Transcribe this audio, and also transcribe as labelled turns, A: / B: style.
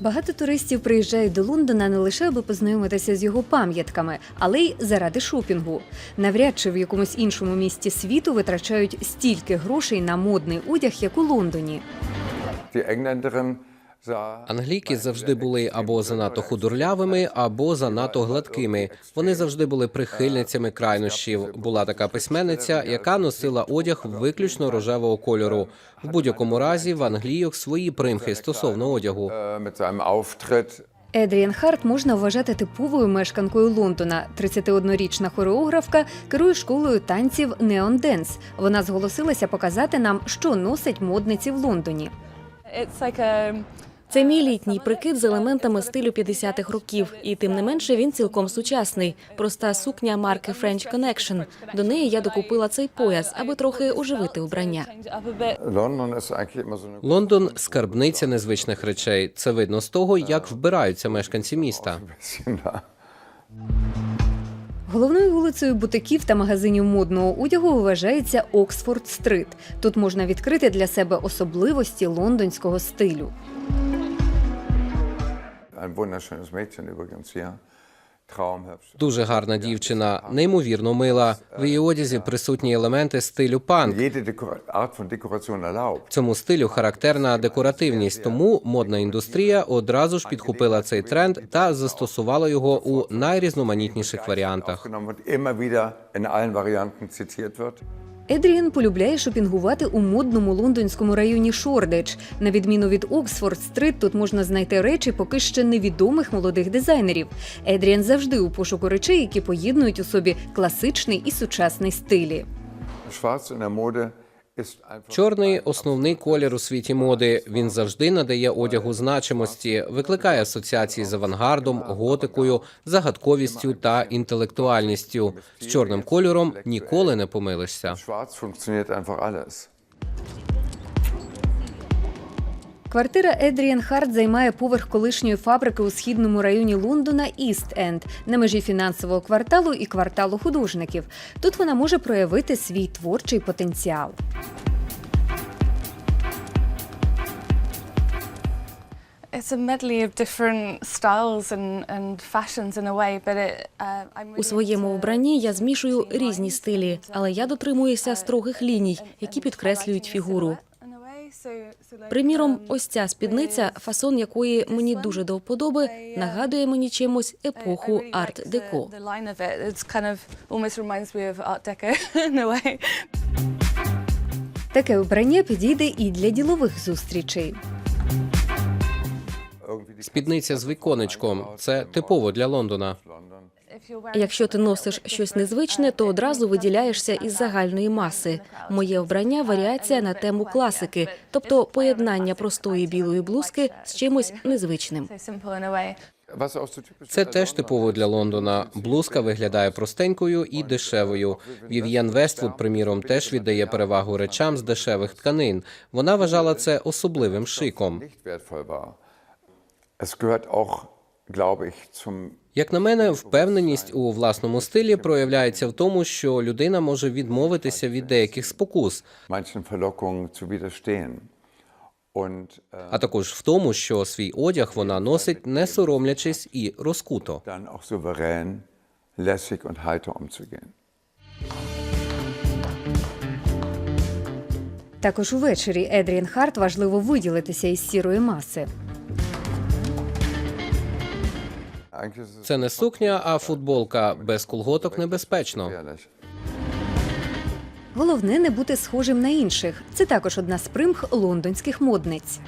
A: Багато туристів приїжджають до Лондона не лише аби познайомитися з його пам'ятками, але й заради шопінгу. Навряд чи в якомусь іншому місті світу витрачають стільки грошей на модний одяг, як у Лондоні.
B: Die Engländerin
C: Англійки завжди були або занадто худорлявими, або занадто гладкими. Вони завжди були прихильницями крайнощів. Була така письменниця, яка носила одяг виключно рожевого кольору. В будь-якому разі в Англійок свої примхи стосовно одягу.
A: Едріан Харт можна вважати типовою мешканкою Лондона. 31-річна хореографка керує школою танців Neon Dance. Вона зголосилася показати нам, що носять модниці в Лондоні.
D: It's like a
E: Це мій літній прикид з елементами стилю 50-х років, і тим не менше він цілком сучасний. Проста сукня марки French Connection. До неї я докупила цей пояс, аби трохи оживити
B: eine
C: Лондон скарбниця незвичних речей. Це видно з того, як вбираються мешканці міста.
A: Головною вулицею бутиків та магазинів модного одягу вважається Оксфорд-стрит. Тут можна відкрити для себе особливості лондонського стилю.
C: Дуже гарна дівчина, неймовірно мила. В її одязі присутні елементи стилю панк. Цьому стилю характерна декоративність, тому модна індустрія одразу ж підхопила цей тренд та застосувала його у найрізноманітніших варіантах.
A: Едріан полюбляє шопінгувати у модному лондонському районі Шордич. На відміну від Оксфорд-стрит, тут можна знайти речі поки ще невідомих молодих дизайнерів. Едріан завжди у пошуку речей, які поєднують у собі класичний і сучасний стилі.
B: Schwarz мода.
C: Чорний основний колір у світі моди. Він завжди надає одягу значимості, викликає асоціації з авангардом, готикою, загадковістю та інтелектуальністю. З чорним кольором ніколи не помилишся.
A: Квартира Едріан Харт займає поверх колишньої фабрики у східному районі Лондона Іст Енд на межі фінансового кварталу і кварталу художників. Тут вона може проявити свій творчий потенціал.
E: У своєму вбранні я змішую різні стилі, але я дотримуюся строгих ліній, які підкреслюють фігуру. Приміром, ось ця спідниця, фасон якої мені дуже до вподоби, нагадує мені чимось епоху арт-деко.
A: Таке вбрання підійде і для ділових зустрічей.
C: Спідниця з віконечком це типово для Лондона.
E: Якщо ти носиш щось незвичне, то одразу виділяєшся із загальної маси. Моє вбрання варіація на тему класики, тобто поєднання простої білої блузки з чимось незвичним.
C: Це теж типово для Лондона. Блузка виглядає простенькою і дешевою. Вів'ян Вествуд, приміром, теж віддає перевагу речам з дешевих тканин. Вона вважала це особливим шиком. Як на мене, впевненість у власному стилі проявляється в тому, що людина може відмовитися від деяких спокус,
B: äh,
C: а також в тому, що свій одяг вона носить, не соромлячись і розкуто.
A: Також увечері Едріан Харт важливо виділитися із сірої маси.
C: Це не сукня, а футболка без колготок небезпечно.
A: Головне не бути схожим на інших. Це також одна з примх лондонських модниць.